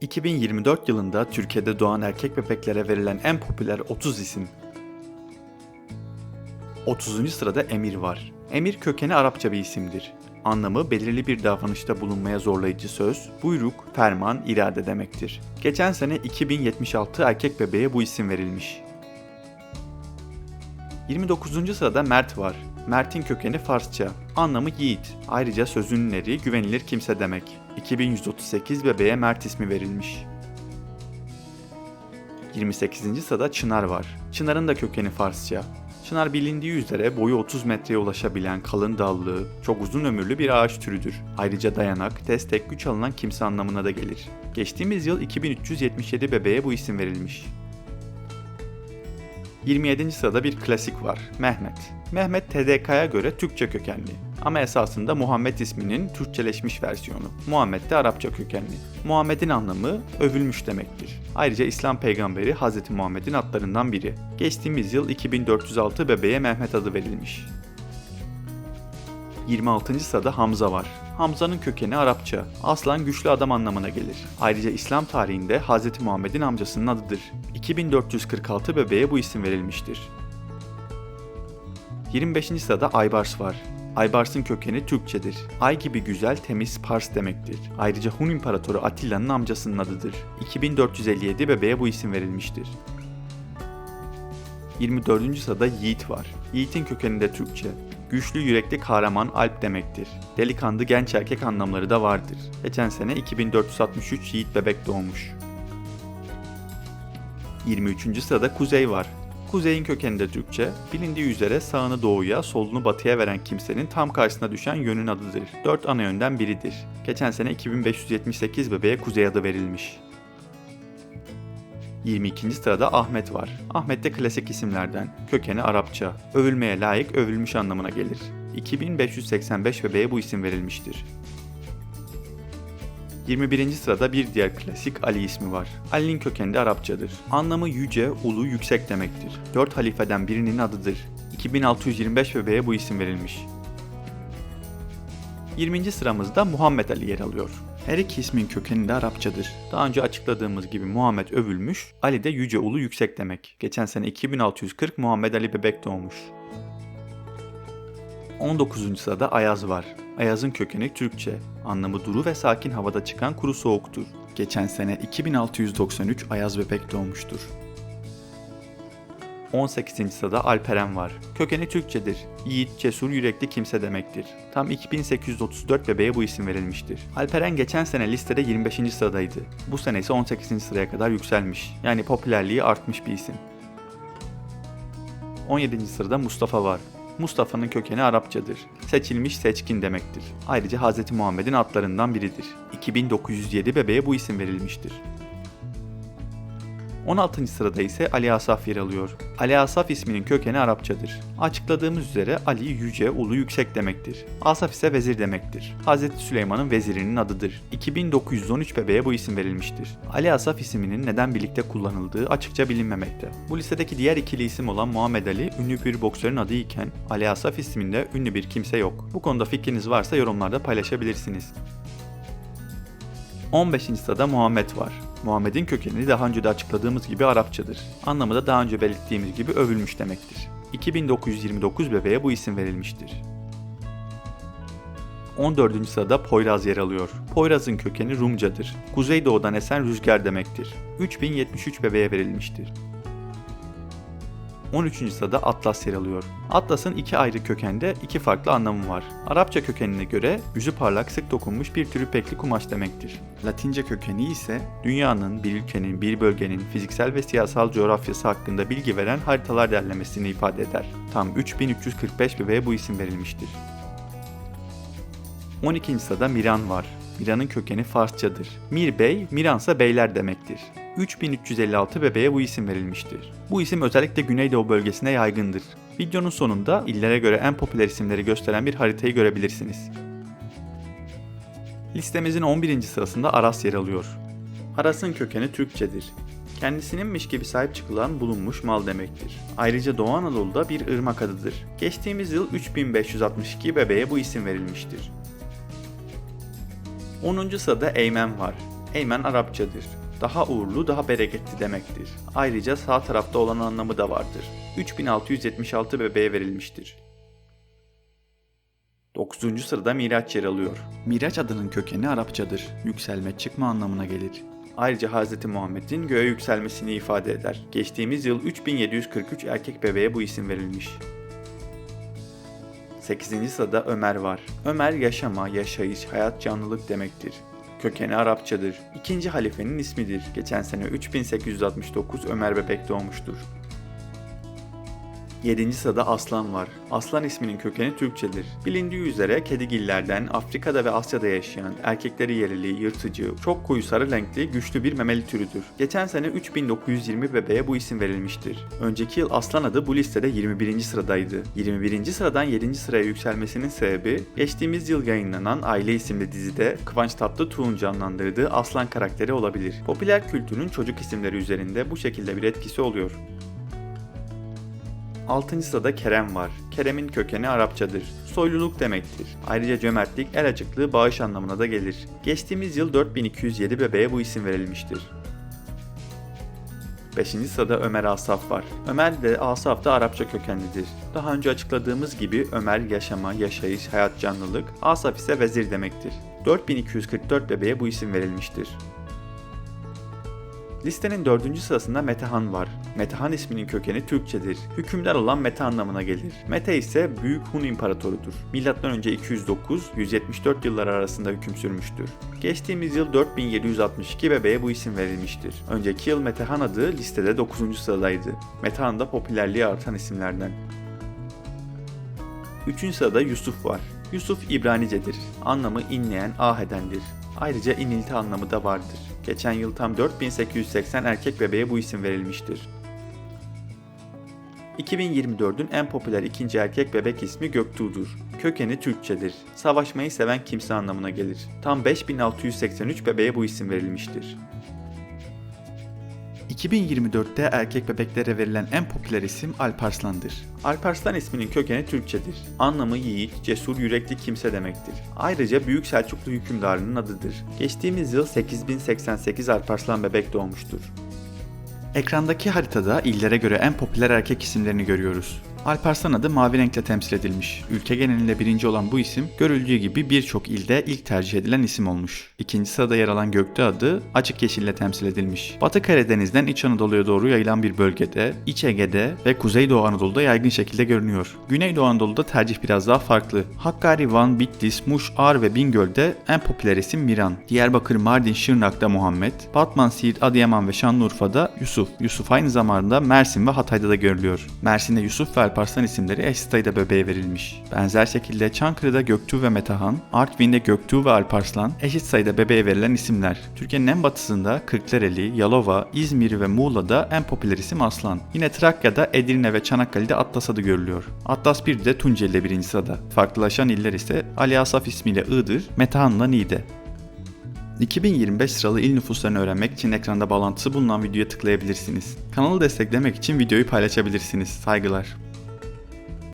2024 yılında Türkiye'de doğan erkek bebeklere verilen en popüler 30 isim. 30. sırada Emir var. Emir kökeni Arapça bir isimdir. Anlamı belirli bir davranışta bulunmaya zorlayıcı söz, buyruk, ferman, irade demektir. Geçen sene 2076 erkek bebeğe bu isim verilmiş. 29. sırada Mert var. Mert'in kökeni Farsça. Anlamı yiğit. Ayrıca sözünün eri güvenilir kimse demek. 2138 bebeğe Mert ismi verilmiş. 28. sırada Çınar var. Çınar'ın da kökeni Farsça. Çınar bilindiği üzere boyu 30 metreye ulaşabilen kalın dallı, çok uzun ömürlü bir ağaç türüdür. Ayrıca dayanak, destek, güç alınan kimse anlamına da gelir. Geçtiğimiz yıl 2377 bebeğe bu isim verilmiş. 27. sırada bir klasik var. Mehmet. Mehmet TDK'ya göre Türkçe kökenli. Ama esasında Muhammed isminin Türkçeleşmiş versiyonu. Muhammed de Arapça kökenli. Muhammed'in anlamı övülmüş demektir. Ayrıca İslam peygamberi Hz. Muhammed'in adlarından biri. Geçtiğimiz yıl 2406 bebeğe Mehmet adı verilmiş. 26. sırada Hamza var. Hamza'nın kökeni Arapça. Aslan güçlü adam anlamına gelir. Ayrıca İslam tarihinde Hz. Muhammed'in amcasının adıdır. 2446 bebeğe bu isim verilmiştir. 25. sırada Aybars var. Aybars'ın kökeni Türkçedir. Ay gibi güzel, temiz Pars demektir. Ayrıca Hun İmparatoru Atilla'nın amcasının adıdır. 2457 bebeğe bu isim verilmiştir. 24. sırada Yiğit var. Yiğit'in kökeni de Türkçe. Güçlü, yürekli, kahraman, alp demektir. Delikanlı, genç erkek anlamları da vardır. Geçen sene 2463 Yiğit bebek doğmuş. 23. sırada Kuzey var. Kuzey'in kökeni de Türkçe. Bilindiği üzere sağını doğuya, solunu batıya veren kimsenin tam karşısına düşen yönün adıdır. Dört ana yönden biridir. Geçen sene 2578 bebeğe Kuzey adı verilmiş. 22. sırada Ahmet var. Ahmet de klasik isimlerden. Kökeni Arapça. Övülmeye layık, övülmüş anlamına gelir. 2585 bebeğe bu isim verilmiştir. 21. sırada bir diğer klasik Ali ismi var. Ali'nin kökeni de Arapçadır. Anlamı yüce, ulu, yüksek demektir. Dört halifeden birinin adıdır. 2625 bebeğe bu isim verilmiş. 20. sıramızda Muhammed Ali yer alıyor. Her iki ismin kökeni de Arapçadır. Daha önce açıkladığımız gibi Muhammed övülmüş, Ali de yüce ulu yüksek demek. Geçen sene 2640 Muhammed Ali bebek doğmuş. 19. sırada Ayaz var. Ayaz'ın kökeni Türkçe. Anlamı duru ve sakin havada çıkan kuru soğuktur. Geçen sene 2693 Ayaz bebek doğmuştur. 18. sırada Alperen var. Kökeni Türkçedir. Yiğit, cesur, yürekli kimse demektir. Tam 2834 bebeğe bu isim verilmiştir. Alperen geçen sene listede 25. sıradaydı. Bu sene ise 18. sıraya kadar yükselmiş. Yani popülerliği artmış bir isim. 17. sırada Mustafa var. Mustafa'nın kökeni Arapçadır. Seçilmiş seçkin demektir. Ayrıca Hz. Muhammed'in atlarından biridir. 2907 bebeğe bu isim verilmiştir. 16. sırada ise Ali Asaf yer alıyor. Ali Asaf isminin kökeni Arapçadır. Açıkladığımız üzere Ali yüce, ulu, yüksek demektir. Asaf ise vezir demektir. Hz. Süleyman'ın vezirinin adıdır. 2913 bebeğe bu isim verilmiştir. Ali Asaf isminin neden birlikte kullanıldığı açıkça bilinmemekte. Bu listedeki diğer ikili isim olan Muhammed Ali ünlü bir boksörün adı iken Ali Asaf isminde ünlü bir kimse yok. Bu konuda fikriniz varsa yorumlarda paylaşabilirsiniz. 15. sırada Muhammed var. Muhammed'in kökeni daha önce de açıkladığımız gibi Arapçadır. Anlamı da daha önce belirttiğimiz gibi övülmüş demektir. 2929 bebeğe bu isim verilmiştir. 14. sırada Poyraz yer alıyor. Poyraz'ın kökeni Rumcadır. Kuzeydoğudan esen rüzgar demektir. 3073 bebeğe verilmiştir. 13. sırada Atlas yer alıyor. Atlas'ın iki ayrı kökende iki farklı anlamı var. Arapça kökenine göre yüzü parlak sık dokunmuş bir tür ipekli kumaş demektir. Latince kökeni ise dünyanın, bir ülkenin, bir bölgenin fiziksel ve siyasal coğrafyası hakkında bilgi veren haritalar derlemesini ifade eder. Tam 3345 bebeğe bu isim verilmiştir. 12. sırada Miran var. Miran'ın kökeni Farsçadır. Mir Bey, Miransa beyler demektir. 3356 bebeğe bu isim verilmiştir. Bu isim özellikle Güneydoğu bölgesine yaygındır. Videonun sonunda illere göre en popüler isimleri gösteren bir haritayı görebilirsiniz. Listemizin 11. sırasında Aras yer alıyor. Aras'ın kökeni Türkçedir. Kendisininmiş gibi sahip çıkılan bulunmuş mal demektir. Ayrıca Doğu Anadolu'da bir ırmak adıdır. Geçtiğimiz yıl 3562 bebeğe bu isim verilmiştir. 10. sırada Eymen var. Eymen Arapçadır. Daha uğurlu, daha bereketli demektir. Ayrıca sağ tarafta olan anlamı da vardır. 3676 bebeğe verilmiştir. 9. sırada Miraç yer alıyor. Miraç adının kökeni Arapçadır. Yükselme, çıkma anlamına gelir. Ayrıca Hz. Muhammed'in göğe yükselmesini ifade eder. Geçtiğimiz yıl 3743 erkek bebeğe bu isim verilmiş. 8. sırada Ömer var. Ömer yaşama, yaşayış, hayat canlılık demektir. Kökeni Arapçadır. İkinci halifenin ismidir. Geçen sene 3869 Ömer bebek doğmuştur. 7. sırada Aslan var. Aslan isminin kökeni Türkçedir. Bilindiği üzere kedigillerden Afrika'da ve Asya'da yaşayan, erkekleri yerili, yırtıcı, çok koyu sarı renkli, güçlü bir memeli türüdür. Geçen sene 3920 bebeğe bu isim verilmiştir. Önceki yıl Aslan adı bu listede 21. sıradaydı. 21. sıradan 7. sıraya yükselmesinin sebebi geçtiğimiz yıl yayınlanan Aile isimli dizide Kıvanç Tatlıtuğ'un canlandırdığı Aslan karakteri olabilir. Popüler kültürün çocuk isimleri üzerinde bu şekilde bir etkisi oluyor. 6. sırada Kerem var. Kerem'in kökeni Arapçadır. Soyluluk demektir. Ayrıca cömertlik, el açıklığı, bağış anlamına da gelir. Geçtiğimiz yıl 4207 bebeğe bu isim verilmiştir. 5. sırada Ömer Asaf var. Ömer de Asaf da Arapça kökenlidir. Daha önce açıkladığımız gibi Ömer yaşama, yaşayış, hayat canlılık, Asaf ise vezir demektir. 4244 bebeğe bu isim verilmiştir. Listenin dördüncü sırasında Metehan var. Metehan isminin kökeni Türkçedir. Hükümdar olan Mete anlamına gelir. Mete ise Büyük Hun İmparatorudur. M.Ö. 209-174 yılları arasında hüküm sürmüştür. Geçtiğimiz yıl 4762 bebeğe bu isim verilmiştir. Önceki yıl Metehan adı listede 9. sıradaydı. Metehan da popülerliği artan isimlerden. 3. sırada Yusuf var. Yusuf İbranicedir. Anlamı inleyen, ah edendir. Ayrıca inilti anlamı da vardır. Geçen yıl tam 4880 erkek bebeğe bu isim verilmiştir. 2024'ün en popüler ikinci erkek bebek ismi Göktuğ'dur. Kökeni Türkçedir. Savaşmayı seven kimse anlamına gelir. Tam 5683 bebeğe bu isim verilmiştir. 2024'te erkek bebeklere verilen en popüler isim Alparslan'dır. Alparslan isminin kökeni Türkçedir. Anlamı yiğit, cesur, yürekli kimse demektir. Ayrıca Büyük Selçuklu hükümdarının adıdır. Geçtiğimiz yıl 8088 Alparslan bebek doğmuştur. Ekrandaki haritada illere göre en popüler erkek isimlerini görüyoruz. Alparslan adı mavi renkle temsil edilmiş. Ülke genelinde birinci olan bu isim görüldüğü gibi birçok ilde ilk tercih edilen isim olmuş. İkinci sırada yer alan Göktuğ adı açık yeşille temsil edilmiş. Batı Karadeniz'den İç Anadolu'ya doğru yayılan bir bölgede, İç Ege'de ve Kuzeydoğu Anadolu'da yaygın şekilde görünüyor. Güneydoğu Anadolu'da tercih biraz daha farklı. Hakkari, Van, Bitlis, Muş, Ağrı ve Bingöl'de en popüler isim Miran. Diyarbakır, Mardin, Şırnak'ta Muhammed, Batman, Siirt, Adıyaman ve Şanlıurfa'da Yusuf. Yusuf aynı zamanda Mersin ve Hatay'da da görülüyor. Mersin'de Yusuf ve Alparslan isimleri eş sayıda bebeğe verilmiş. Benzer şekilde Çankırı'da Göktuğ ve Metehan, Artvin'de Göktuğ ve Alparslan eşit sayıda bebeğe verilen isimler. Türkiye'nin en batısında Kırklareli, Yalova, İzmir ve Muğla'da en popüler isim Aslan. Yine Trakya'da Edirne ve Çanakkale'de Atlas adı görülüyor. Atlas 1 de Tunceli'de birinci sırada. Farklılaşan iller ise Ali Asaf ismiyle Iğdır, Metehan'la Niğde. 2025 sıralı il nüfuslarını öğrenmek için ekranda bağlantısı bulunan videoya tıklayabilirsiniz. Kanalı desteklemek için videoyu paylaşabilirsiniz. Saygılar.